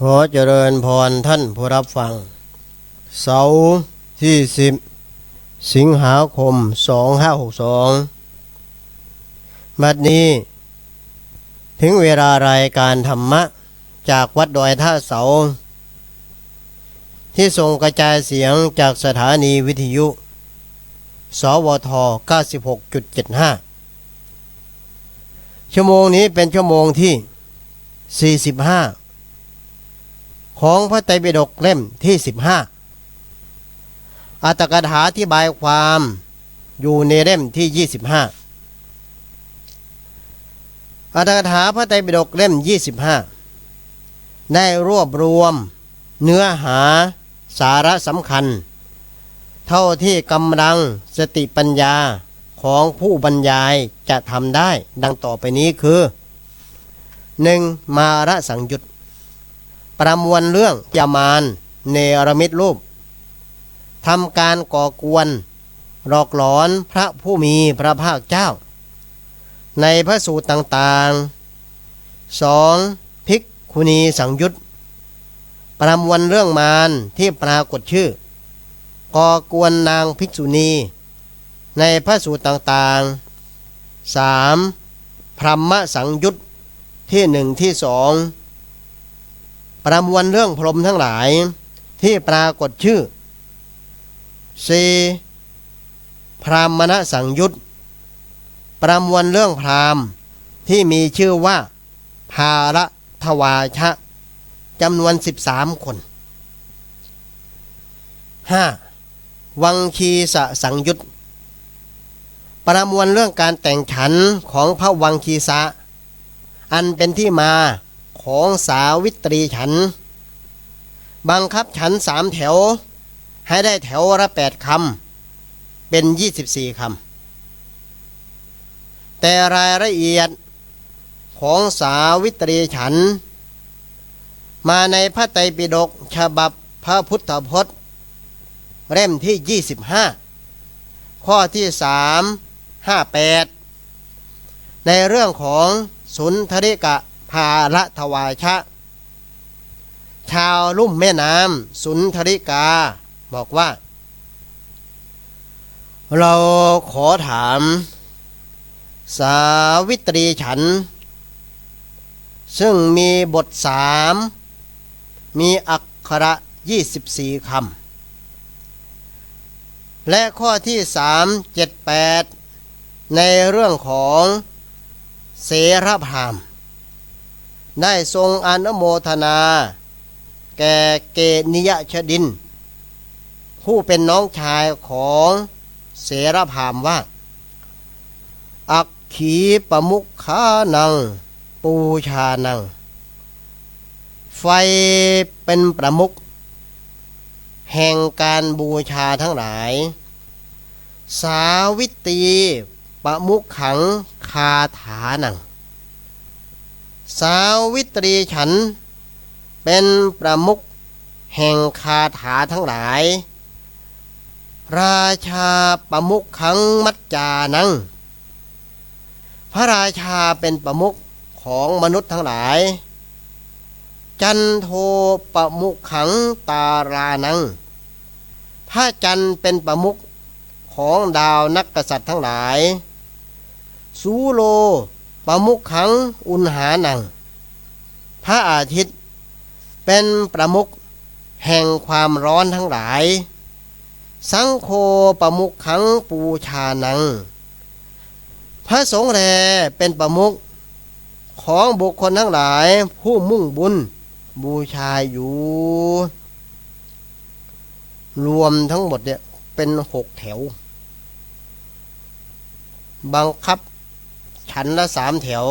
ขอเจริญพรท่านผู้รับฟัง เสาร์ที่สิบสิงหาคมสองห้าหกสองบัดนี้ ถึงเวลารายการธรรมะ จากวัดดอยท่าเสา ที่ส่งกระจายเสียงจากสถานีวิทยุ สวท 96.75 ชั่วโมงนี้เป็นชั่วโมงที่ 45 ของพระไตรปิฎกเล่มที่ 15อัตถกถาที่บายความอยู่ในเล่มที่ 25อัตถกถาพระไตรปิฎกเล่ม 25 ได้รวบรวม เนื้อหาสาระสำคัญ เท่าที่กำลังสติปัญญาของผู้บรรยายจะทำได้ดังต่อไปนี้คือ 1. มาระสังยุต ประมวลเรื่องยามานเนรมิตรูปทำการก่อกวน หลอกหลอนพระผู้มีพระภาคเจ้า ในพระสูตรต่างๆ 2. ภิกขุณีสังยุตประมวลเรื่องมารที่ปรากฏชื่อ ก่อกวนนางภิกษุณี ในพระสูตรต่างๆ 3. พรหมสังยุตที่หนึ่งที่สอง ประมวลเรื่องพรหมทั้งหลายที่ปรากฏชื่อ 4. พรามมณสังยุตประมวลเรื่องพรามที่มีชื่อว่า ภาระทวาชะจำนวน 13 คน 5. วังคีสะสังยุตประมวลเรื่องการแต่งขันของพระวังคีสะ อันเป็นที่มา ของสาวิตรีฉัน บังคับฉันสามแถว ให้ได้แถวละแปดคำเป็นยี่สิบสี่คำ แต่รายละเอียดของสาวิตรีฉัน มาในพระไตรปิฎกฉบับพระพุทธพจน์ เล่มที่ยี่สิบห้าข้อที่สามห้าแปดในเรื่องของสุนทริกะ ภาละทวายชะ ชาวลุ่มแม่น้ำสุนทริกา บอกว่า เราขอถาม สาวิตรีฉัน ซึ่งมีบทสามมีอักขระยี่สิบสี่คำและข้อที่สามเจ็ดแปดในเรื่องของเสรพราม ได้ทรงอนุโมทนา แก่เกนิยชดิน ผู้เป็นน้องชายของเสรพามว่า อักขีปมุขขานัง ปูชานัง ไฟเป็นประมุขแห่งการบูชาทั้งหลาย สาวิตรีปมุขขังคาถานัง สาวิตรีฉัน เป็นประมุขแห่งคาถาทั้งหลาย ราชาประมุขขังมัจจานัง พระราชาเป็นประมุขของมนุษย์ทั้งหลาย จันโทประมุขขังตารานัง พระจันทร์เป็นประมุขของดาวนักกษัตริย์ทั้งหลาย สูโล ประมุขขังอุณหานัง พระอาทิตย์เป็นประมุขแห่งความร้อนทั้งหลาย สังโฆประมุขขังปูชานัง พระสงฆ์แลเป็นประมุขของบุคคลทั้งหลายผู้มุ่งบุญบูชาอยู่ รวมทั้งหมดเนี่ยเป็นหกแถว บังคับ ฉันละสามแถว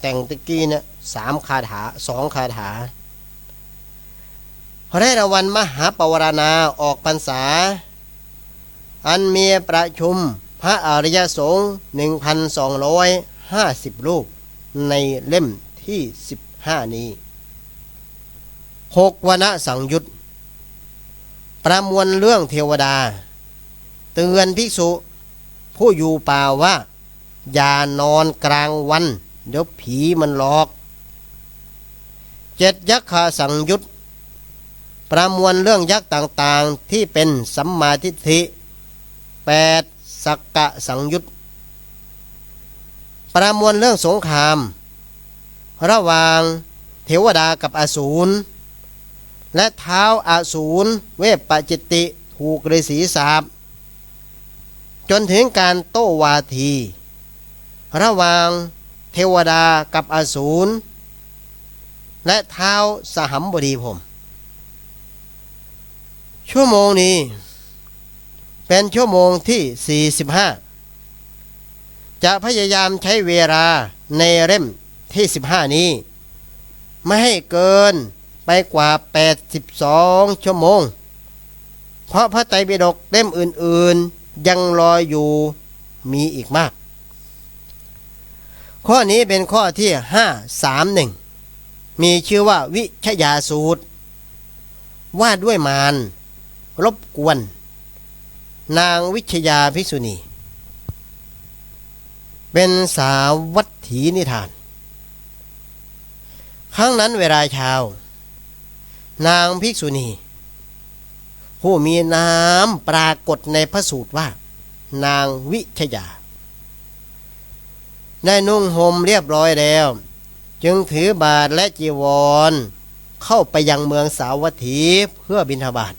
แต่งตะกี้เนี่ยสามคาถาสองคาถาพอได้รางวัลมหาปวารณาออกพรรษา อันเมียประชุมพระอริยสงฆ์หนึ่งพันสองร้อยห้าสิบรูป ในเล่มที่สิบห้านี้หกวนสังยุตประมวลเรื่องเทวดา เตือนภิกษุ ผู้อยู่ป่าว่า อย่านอนกลางวัน เดี๋ยวผีมันหลอก เจ็ดยักษ์สังยุตประมวลเรื่องยักษ์ต่างๆที่เป็นสัมมาทิฏฐิแปดสักกะสังยุตประมวลเรื่องสงคราม ระหว่างเทวดากับอสูร และเท้าอาสูรเวปปจิตติถูกฤาษีสาบจนถึงการโต้วาที ระหว่างเทวดากับอสูร และเท้าสหัมบดีผม ชั่วโมงนี้ เป็นชั่วโมงที่ 45 จะพยายามใช้เวลาในเล่มที่ 15 นี้ ไม่ให้เกินไปกว่า 82 ชั่วโมง เพราะพระไตรปิฎกเล่มอื่นๆ ยังรออยู่มีอีกมาก ข้อนี้เป็นข้อที่531มีชื่อว่าวิชยาสูตร ว่าด้วยมารรบกวน นางวิชยาภิกษุณี เป็นสาวัตถีนิทาน ครั้งนั้นเวลาเช้า นางภิกษุณี ผู้มีน้ำปรากฏในพระสูตรว่า นางวิชยา ได้นุ่งห่มเรียบร้อยแล้ว จึงถือบาทและจีวร เข้าไปยังเมืองสาวัตถีเพื่อบิณฑบาต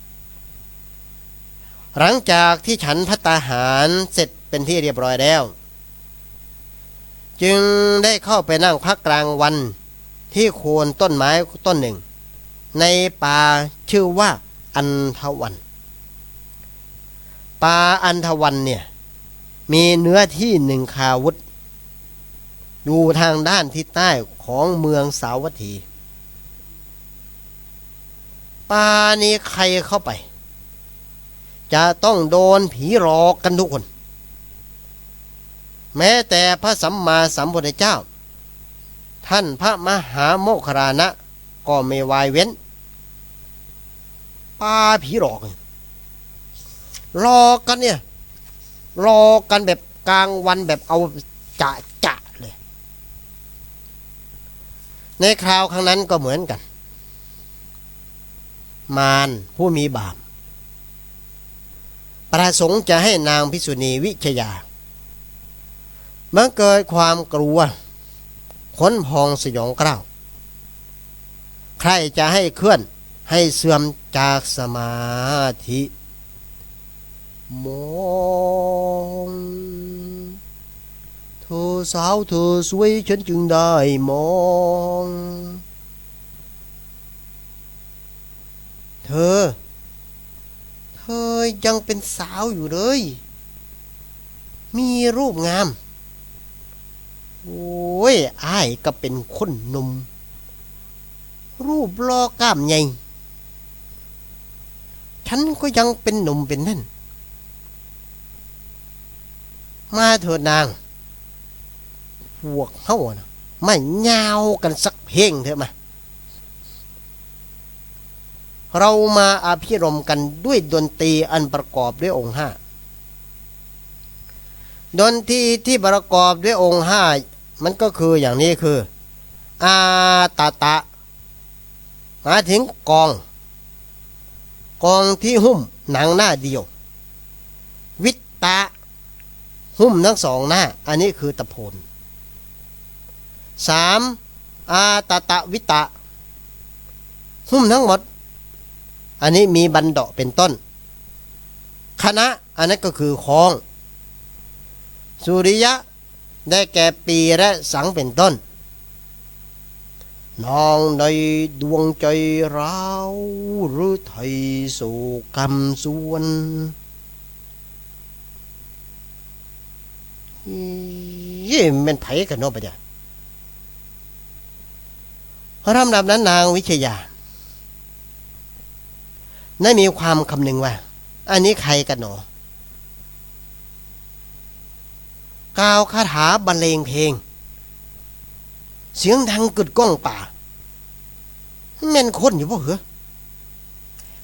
หลังจากที่ฉันพัตตาหารเสร็จเป็นที่เรียบร้อยแล้ว จึงได้เข้าไปนั่งพักกลางวันที่โคนต้นไม้ต้นหนึ่ง ในป่าชื่อว่าอันทวันป่าอันทวันเนี่ยมีเนื้อที่หนึ่งคาวุธ อยู่ทางด้านทิศใต้ของเมืองสาวัตถีป่านี้ใครเข้าไป จะต้องโดนผีหลอกกันทุกคน แม้แต่พระสัมมาสัมพุทธเจ้า ท่านพระมหาโมคคารานะ ก็ไม่วายเว้นปาผีหลอกเนี่ยหลอกกันเนี่ยหลอกกันแบบกลางวันแบบเอาจะจะเลย ในคราวครั้งนั้นก็เหมือนกัน มารผู้มีบาปประสงค์จะให้นางพิษุณีวิชยาเมื่อเกิดความกลัวขนพองสยองกล้าว ใครจะให้เคลื่อนให้เสื่อมจากสมาธิมอง ธอสาวเธอสวยฉันจึงได้มอง เธอ เธอยังเป็นสาวอยู่เลย มีรูปงาม โอ้ยอ้ายก็เป็นคนหนุ่ม รูปรอกล้ามใหญ่ ฉันก็ยังเป็นหนุ่มเป็นนั่น มาเถิดนาง พวกเฮานะไม่ยาวกันสักเพลงเถอะมา เรามาอาพิรมกันด้วยดนตรีอันประกอบด้วยองค์ห้าดนตรีที่ประกอบด้วยองค์ห้ามันก็คืออย่างนี้คือ อาตาตะหมายถึงกอง กองที่หุ้มหนังหน้าเดียว วิตตะ หุ้มทั้งสองหน้า อันนี้คือตะโพน สามอาตตะวิตะ หุ้มทั้งหมด อันนี้มีบันเดาะเป็นต้น คณะอันนั้นก็คือคอง สุริยะได้แก่ปีและสังเป็นต้น นองในดวงใจเราวหรือไทยสู่กรรมส่วนยี่เป็นไผกันเนาะปะเดี๋ย วรำดับนั้นนางวิชยาได้มีความคำนึงว่า อันนี้ใครกันหนอกล่าวคาถาบรรเลงเพลง เสียงดังกึดก้องป่าแม่นคนอยู่ป่ะเหรอ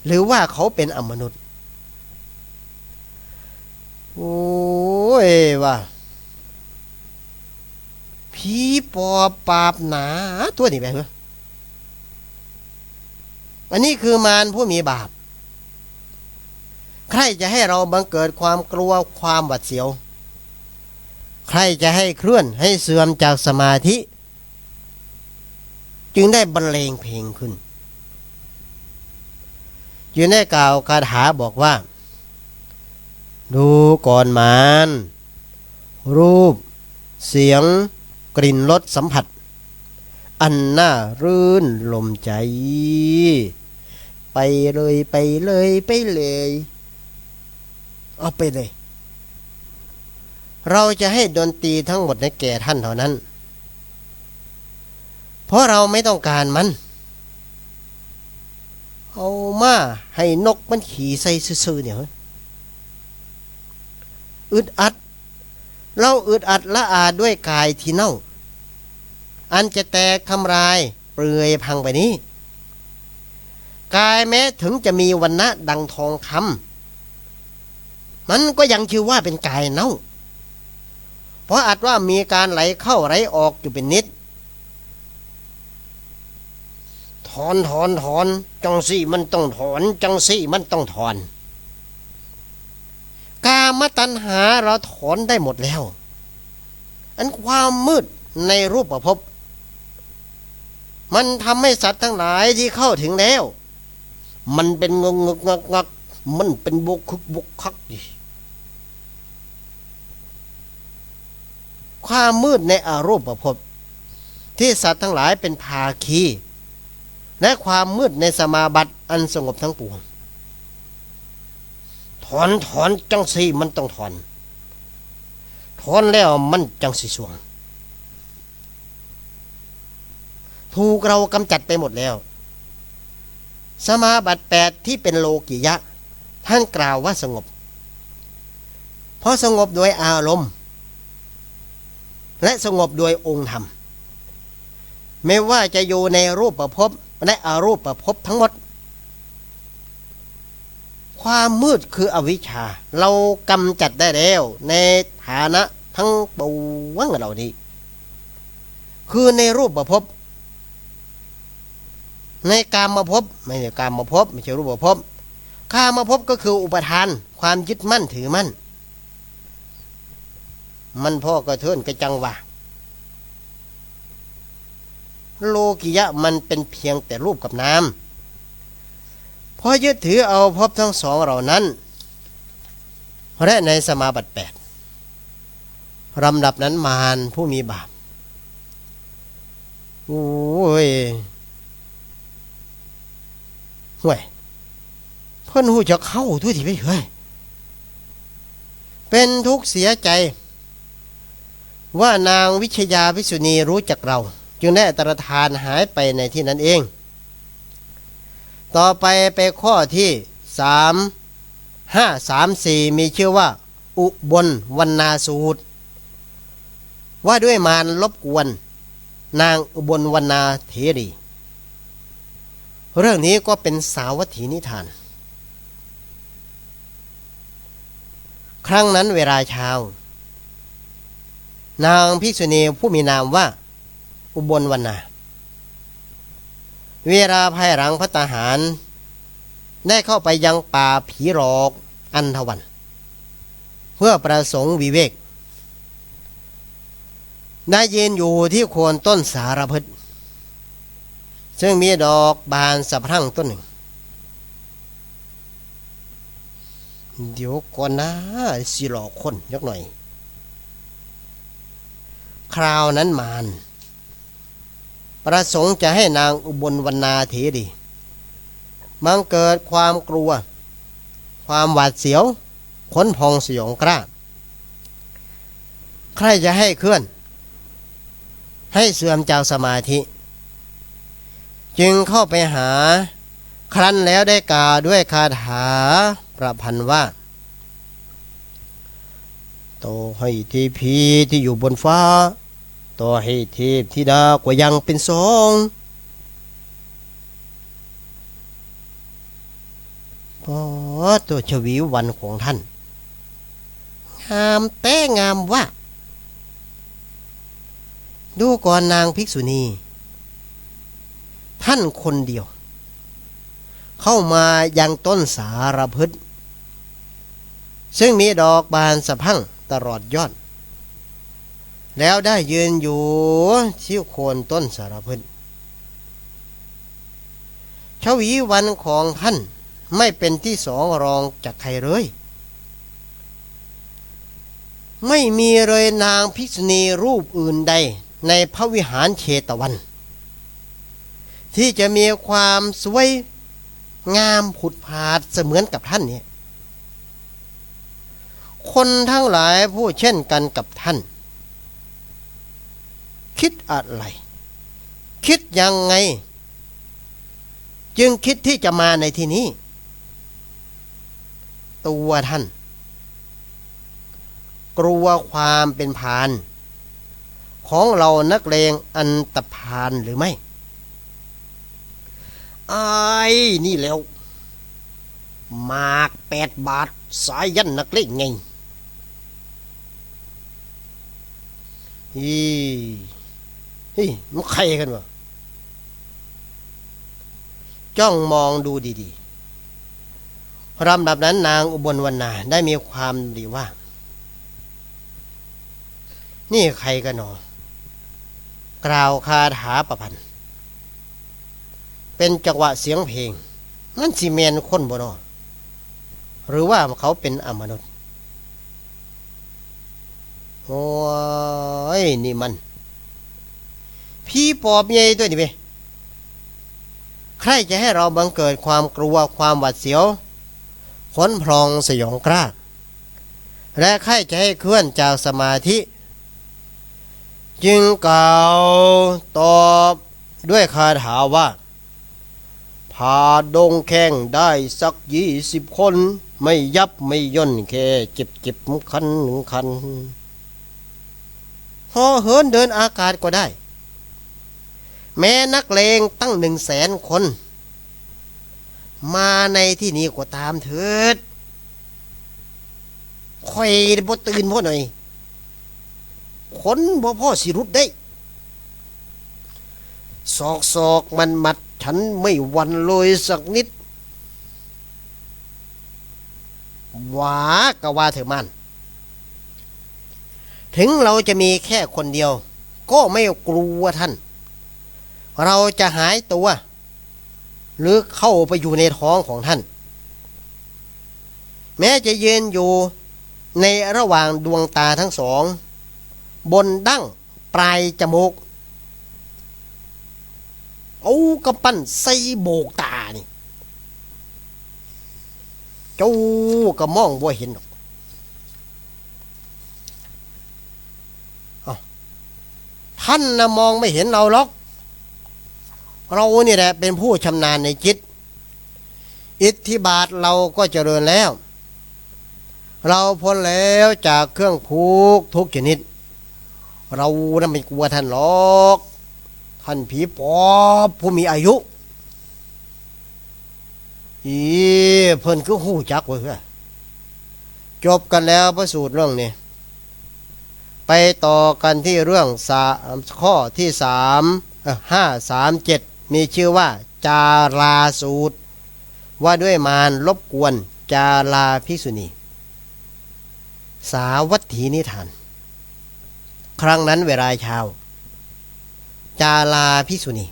หรือว่าเขาเป็นอมนุษย์ โอ้ยว่าผีปอบปาบหนาตัวนี้ไปเหรอ อันนี้คือมารผู้มีบาป ใครจะให้เราบังเกิดความกลัวความหวาดเสียว ใครจะให้เคลื่อนให้เสื่อมจากสมาธิ จึงได้บรรเลงเพลงขึ้นจึงได้กล่าวคาถาบอกว่า ดูก่อนมารรูป เสียง กลิ่นรสสัมผัสอันน่ารื่นลมใจ ไปเลยไปเลยไปเลยเอาไปเลย เราจะให้ดนตรีทั้งหมดในแก่ท่านเท่านั้น เพราะเราไม่ต้องการมัน เอามาให้นกมันขี่ใส่ซื่อเนี่ยเฮ้ยอึดอัด เราอึดอัดละอาด้วยกายที่เน่า อันจะแตกทำลายเปลือยพังไปนี้ กายแม้ถึงจะมีวันณะดังทองคำมันก็ยังชื่อว่าเป็นกายเน่า เพราะอาจว่ามีการไหลเข้าไหลออกอยู่เป็นนิด ถอนถอนถอนจังสี่มันต้องถอนจังสี่มันต้องถอน กามตัณหาเราถอนได้หมดแล้ว อันความมืดในรูปประพบมันทำให้สัตว์ทั้งหลายที่เข้าถึงแล้ว มันเป็นงงงงักงักมันเป็นบกคึกบุกคักดิความมืดในอารูปประพบที่สัตว์ทั้งหลายเป็นภาคี และความมืดในสมาบัติอันสงบทั้งปวง ถอนถอนจังสีมันต้องถอน ถอนแล้วมันจังสีสวง ถูกเรากำจัดไปหมดแล้ว สมาบัติแปดที่เป็นโลกิยะ ท่านกล่าวว่าสงบ เพราะสงบโดยอารมณ์ และสงบโดยองค์ธรรม ไม่ว่าจะอยู่ในรูปประพบและอารูปประพบทั้งหมด ความมืดคืออวิชชา เรากำจัดได้แล้ว ในฐานะทั้งปวงเหล่านี้ คือในรูปประพบ ในกามมาพบไม่ใช่กามมาพบไม่ใช่รูปประพบกามาพบก็คืออุปทาน ความยึดมั่นถือมั่น มันพ่อกระเทือนกระจังว่าโลกิยะมันเป็นเพียงแต่รูปกับนามพอยึดถือเอาพบทั้งสองเหล่านั้น และในสมาบัติแปดลำดับนั้นมารผู้มีบาปโอ้ย ห่วยเพื่อนหูจะเข้าทุกทีไปเฮ้ยเป็นทุกข์เสียใจ ว่านางวิชยาพิสุณีรู้จักเรา จึงได้ตรธานหายไปในที่นั้นเอง ต่อไปไปข้อที่สามห้าสามสี่มีชื่อว่า อุบลวันนาสูตร ว่าด้วยมารลบกวน นางอุบลวันนาเทรี เรื่องนี้ก็เป็นสาวัตถีนิทาน ครั้งนั้นเวลาเช้า นางภิกษุณีผู้มีนามว่า อุบลวันนาเวลาภายหลังพระตาหาร ได้เข้าไปยังป่าผีหลอกอันทวัน เพื่อประสงค์วิเวกได้ยืนอยู่ที่โคนต้นสารพฤษ ซึ่งมีดอกบานสะพรั่งต้นหนึ่ง เดี๋ยวก่อนนะสิหลอกคนยักหน่อย คราวนั้นมารประสงค์จะให้นางอุบลวรรณาเถรีมังเกิดความกลัว ความหวาดเสียวขนพองสยองกล้า ใครจะให้เคลื่อน ให้เสื่อมจากสมาธิ จึงเข้าไปหา ครั้นแล้วได้กล่าวด้วยคาถาประพันธ์ว่า โตให้ทีพีที่อยู่บนฟ้าต่อให้เทพธิดากว่ายังเป็นสองพอตัวชวีวันของท่าน งามแต่งามว่า ดูก่อนนางภิกษุณี ท่านคนเดียว เข้ามายังต้นสารพฤษซึ่งมีดอกบานสะพั่งตลอดยอด แล้วได้ยืนอยู่ที่โคนต้นสารพฤษชวีวันของท่านไม่เป็นที่สองรองจากใครเลย ไม่มีเลยนางภิกษุณีรูปอื่นใดในพระวิหารเชตวัน ที่จะมีความสวยงามผุดผาดเสมือนกับท่านเนี่ยคนทั้งหลายผู้เช่นกันกับท่าน คิดอะไร คิดยังไง จึงคิดที่จะมาในที่นี้ ตัวท่าน กลัวความเป็นพาน ของเรานักเลงอันตพานหรือไม่ ไอ้นี่แล้วมากแปดบาท สายยันนักเลงไงอีเฮ้ยมันใครกันวะจ้องมองดูดีๆลำดับนั้นนางอุบลวรรณาได้มีความดีว่า นี่ใครกันหนอ กล่าวคาถาประพันธ์ เป็นจังหวะเสียงเพลง นั่นสิเมนคนบนอหรือว่าเขาเป็นอมนุษย์ โอ้ย นี่มัน พี่ปอบใหญ่ตัวนี่เปใครจะให้เราบังเกิดความกลัวความหวาดเสียวขนพรองสยองกล้า และใครจะให้เคลื่อนจากสมาธิ จึงกล่าวตอบด้วยคาถาว่า พาดงแข่งได้สักยี่สิบคน ไม่ยับไม่ย่นแค่เจ็บเจ็บคันหนึ่งคันห่อเหินเดินอากาศก็ได้ แม้นักเลงตั้งหนึ่งแสนคน มาในที่นี้ก็ตามเถิดคอยบ่ตื่นพ่อหน่อยคนบ่พ่อสิรุดได้ศอกศอกมันมัด ฉันไม่หวันเลยสักนิดหวากะว่าเถอมัน ถึงเราจะมีแค่คนเดียว ก็ไม่กลัวท่าน เราจะหายตัว หรือเข้าไปอยู่ในท้องของท่าน แม้จะยืนอยู่ในระหว่างดวงตาทั้งสอง บนดั้งปลายจมูก เอากำปั้นใส่โบกตานี่ เจ้าก็มองบ่เห็นหรอกท่านนะมองไม่เห็นเราหรอก เรานี่แหละเป็นผู้ชำนาญในจิต อิทธิบาทเราก็เจริญแล้ว เราพ้นแล้วจากเครื่องผูกทุกชนิด เราน่ะไม่กลัวท่านหรอก ท่านผีปอบผู้มีอายุ อีเพิ่นคือหู้จักเว้ยเฮ้ยจบกันแล้วพระสูตรเรื่องนี้ ไปต่อกันที่เรื่องสามข้อที่สามห้าสามเจ็ดมีชื่อว่า จาราสูตร ว่าด้วยมารลบกวน จาราภิกษุณี สาวัตถีนิทาน ครั้งนั้นเวลาเช้า จาลาภิกษุณี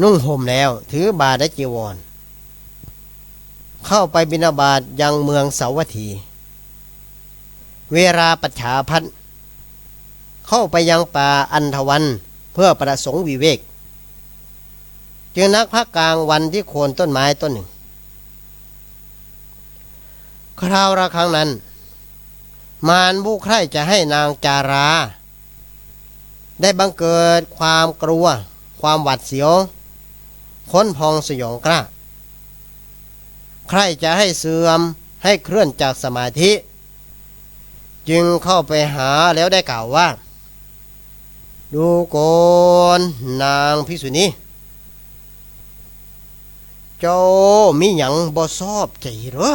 นุ่งห่มแล้ว ถือบาทและจีวร เข้าไปบินาบาตยังเมืองสาวัตถี เวลาปัจฉาพัฒเข้าไปยังป่าอันทวันเพื่อประสงค์วิเวก จึงนักพักกลางวันที่โคนต้นไม้ต้นหนึ่ง คราวละครั้งนั้น มารผู้ใคร่จะให้นางจารา ได้บังเกิดความกลัว ความหวาดเสียว ค้นพองสยองกล้า ใครจะให้เสื่อมให้เคลื่อนจากสมาธิ จึงเข้าไปหาแล้วได้กล่าวว่า ดูโกนนางพิสุนีเจ้ามีหยังบ่ชอบใจหรอ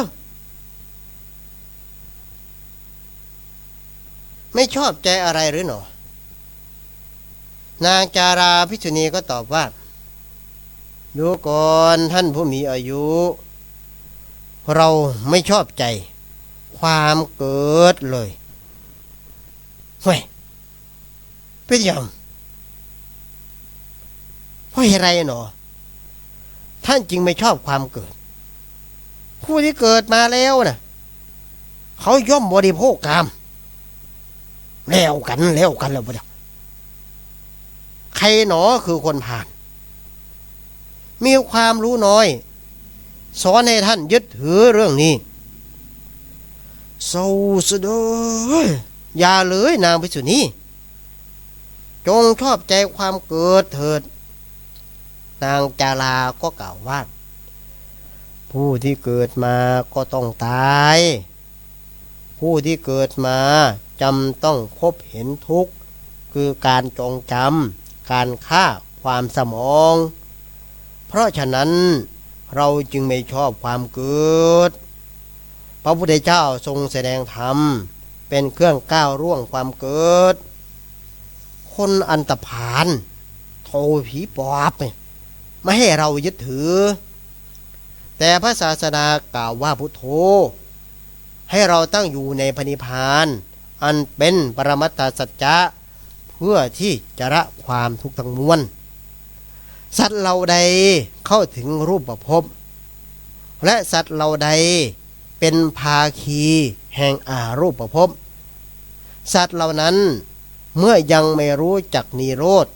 ไม่ชอบใจอะไรหรือหนอ นางจาราพิษุณีก็ตอบว่า ดูก่อนท่านผู้มีอายุ เราไม่ชอบใจ ความเกิดเลยเฮ้ยเป็นยังเพราะอะไรหนอ ท่านจึงไม่ชอบความเกิด ผู้ที่เกิดมาแล้วนะ่ะ เขาย่อมบริโภคกรรมแล้วกันแล้วกันแล้วบ่เดี๋ยว ใครหนอคือคนผ่าน มีความรู้น้อย สอนให้ท่านยึดถือเรื่องนี้เศร้าสะเดยอย่าเลยนางพิสุนีจงชอบใจความเกิดเถิด นางจาลาก็กล่าวว่า ผู้ที่เกิดมาก็ต้องตาย ผู้ที่เกิดมาจำต้องพบเห็นทุกข์ คือการจงจำ การฆ่าความสมอง เพราะฉะนั้นเราจึงไม่ชอบความเกิด พระพุทธเจ้าทรงแสดงธรรม เป็นเครื่องก้าวร่วงความเกิด คนอันตพานโทผีปอบไม่ให้เรายึดถือ แต่พระศาสดากล่าวว่าพุทโธ ให้เราตั้งอยู่ในพนิพาน อันเป็นปรมัตถสัจจะ เพื่อที่จะละความทุกข์ทั้งมวล สัตว์เราใดเข้าถึงรูปประพบและสัตว์เราใดเป็นภาคีแห่งอารูปประพบสัตว์เหล่านั้นเมื่อยังไม่รู้จักนิโรธ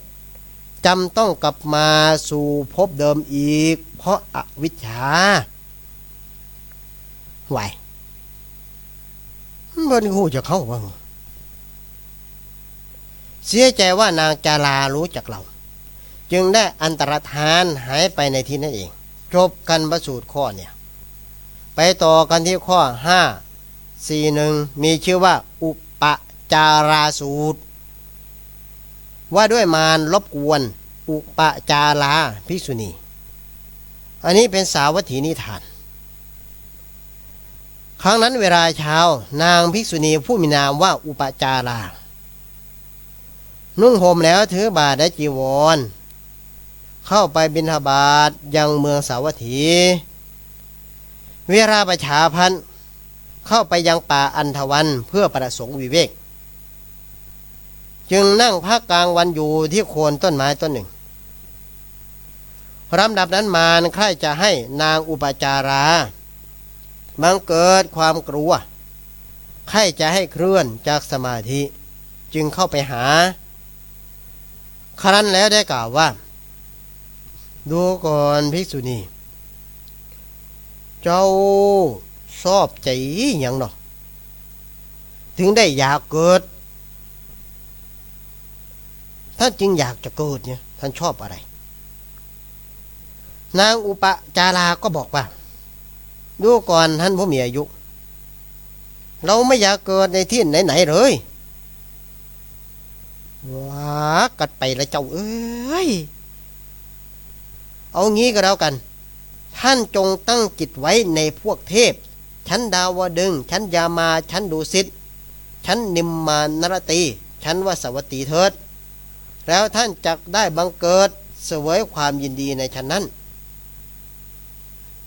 จำต้องกลับมาสู่ภพเดิมอีก เพราะอาวิชชาไหวมันหูจะเข้าบ้าง เสียใจว่านางจาลารู้จักเรา จึงได้อันตรธานหายไปในที่นั่นเอง จบกันประสูตรข้อเนี่ย ไปต่อกันที่ข้อห้าสี่หนึ่งมีชื่อว่า อุปจาราสูตร ว่าด้วยมารลบกวน อุปจาราภิกษุณี อันนี้เป็นสาวัตถีนิทาน ครั้งนั้นเวลาเช้านางภิกษุณีผู้มีนามว่าอุปจารา นุ่งห่มแล้วถือบาทและจีวร เข้าไปบิณฑบาตยังเมืองสาวัตถี เวลาประชาพันธ์เข้าไปยังป่าอันทวันเพื่อประสงค์วิเวก จึงนั่งพักกลางวันอยู่ที่โคนต้นไม้ต้นหนึ่งลำดับนั้นมารใครจะให้นางอุปจาราบังเกิดความกลัว ใครจะให้เคลื่อนจากสมาธิ จึงเข้าไปหา ครั้นแล้วได้กล่าวว่า ดูก่อนภิกษุณี เจ้าชอบใจอย่างเนาะถึงได้อยากเกิด ท่านจึงอยากจะเกิดเนี่ยท่านชอบอะไร นางอุปจาราก็บอกว่า ดูก่อนท่านผู้มีอายุ เราไม่อยากเกิดในที่ไหนๆเลย ว้ากัดไปล้วเจ้าเอ้ย เอางี้ก็แล้วกัน ท่านจงตั้งจิตไว้ในพวกเทพ ชั้นดาวดึง ชั้นยามา ชั้นดุสิต ชั้นนิมมานรตี ชั้นวสวัตตีเถิด แล้วท่านจะได้บังเกิดเสวยความยินดีในชั้นนั้น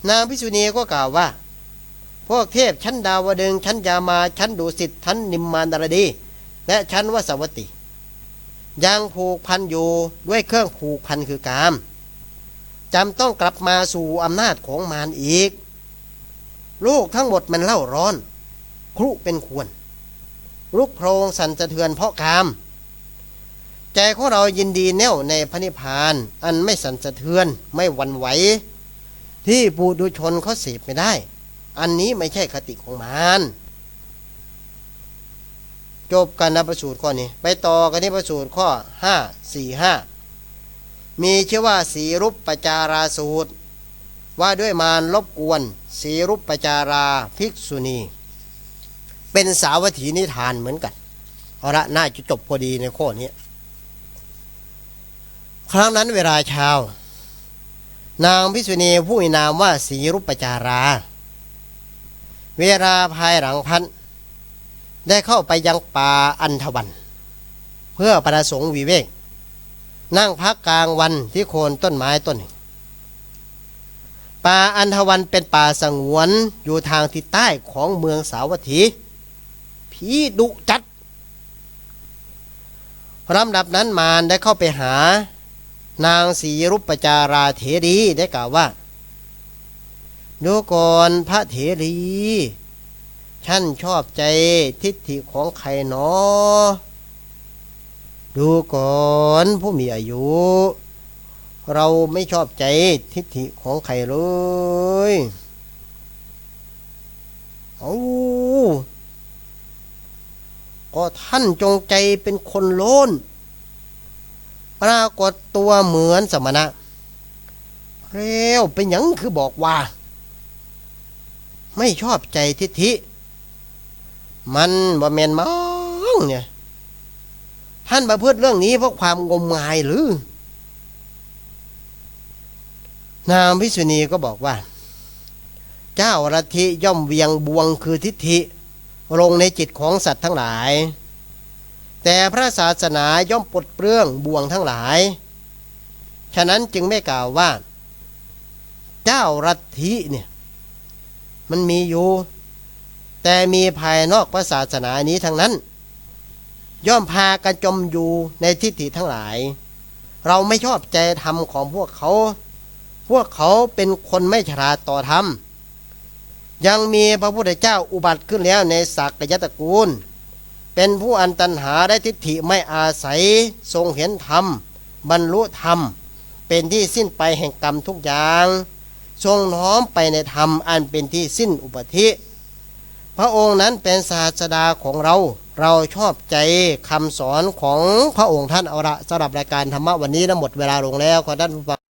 นางพิษุณีก็กล่าวว่า พวกเทพชั้นดาวดึง ชั้นยามา ชั้นดุสิต ชั้นนิมมานรดี และชั้นวสวัตตี ยังผูกพันอยู่ด้วยเครื่องผูกพันคือกามจำต้องกลับมาสู่อำนาจของมารอีก ลูกทั้งหมดมันเล่าร้อน ครุเป็นควร ลุกโพรงสั่นสะเทือนเพราะกาม ใจของเรายินดีแน่วในพระนิพพาน อันไม่สั่นสะเทือนไม่หวันไหว ที่ปูดุชนเขาเสพไม่ได้ อันนี้ไม่ใช่คติของมาร จบกันนะประสูตรข้อนี้ ไปต่อกันที่ประสูตรข้อห้าสี่ห้ามีชื่อว่าสีรุปปจาราสูตร ว่าด้วยมารลบกวน สีรุปปจาราภิกษุณี เป็นสาวัตถีนิทานเหมือนกันเอาละน่าจะจบพอดีในข้อนี้ ครั้งนั้นเวลาเช้า นางภิกษุณีผู้มีนามว่าสีรุปปจารา เวลาภายหลังพัน ได้เข้าไปยังป่าอันทวัน เพื่อประสงค์วิเวก นั่งพักกลางวันที่โคนต้นไม้ต้นหนึ่งป่าอันทวันเป็นป่าสงวนอยู่ทางทิศใต้ของเมืองสาวัตถีผีดุจัดลำดับนั้นมารได้เข้าไปหา นางสีรุปจาราเถรีได้กล่าวว่าดูก่อนพระเถรี ฉันชอบใจทิฏฐิของใครเนาะดูก่อนผู้มีอายุ เราไม่ชอบใจทิฏฐิของใครเลยเอาก็ท่านจงใจเป็นคนโลนปรากฏตัวเหมือนสมณะ เร็วเป็นยังคือบอกว่า ไม่ชอบใจทิฏฐิ มันบ่แมนมั้งเนี่ย ท่านประพฤติเรื่องนี้เพราะความงมงายหรือ นางพิษุณีก็บอกว่า เจ้ารัทธิย่อมเวียงบวงคือทิฏฐิ ลงในจิตของสัตว์ทั้งหลาย แต่พระศาสนาย่อมปลดเปลื้องบวงทั้งหลาย ฉะนั้นจึงไม่กล่าวว่า เจ้ารัทธิเนี่ย มันมีอยู่ แต่มีภายนอกพระศาสนานี้ทั้งนั้น ย่อมพากันจมอยู่ในทิฏฐิทั้งหลาย เราไม่ชอบใจธรรมของพวกเขา พวกเขาเป็นคนไม่ฉลาดต่อธรรม ยังมีพระพุทธเจ้าอุบัติขึ้นแล้วในศักยตระกูล เป็นผู้อันตันหาได้ทิฏฐิไม่อาศัยทรงเห็นธรรม บรรลุธรรม เป็นที่สิ้นไปแห่งกรรมทุกอย่าง ทรงน้อมไปในธรรมอันเป็นที่สิ้นอุปธิ พระองค์นั้นเป็นศาสดาของเรา เราชอบใจคำสอนของพระองค์ท่านเอาละสำหรับรายการธรรมะวันนี้นะหมดเวลาลงแล้วขอท่านผู้ฟัง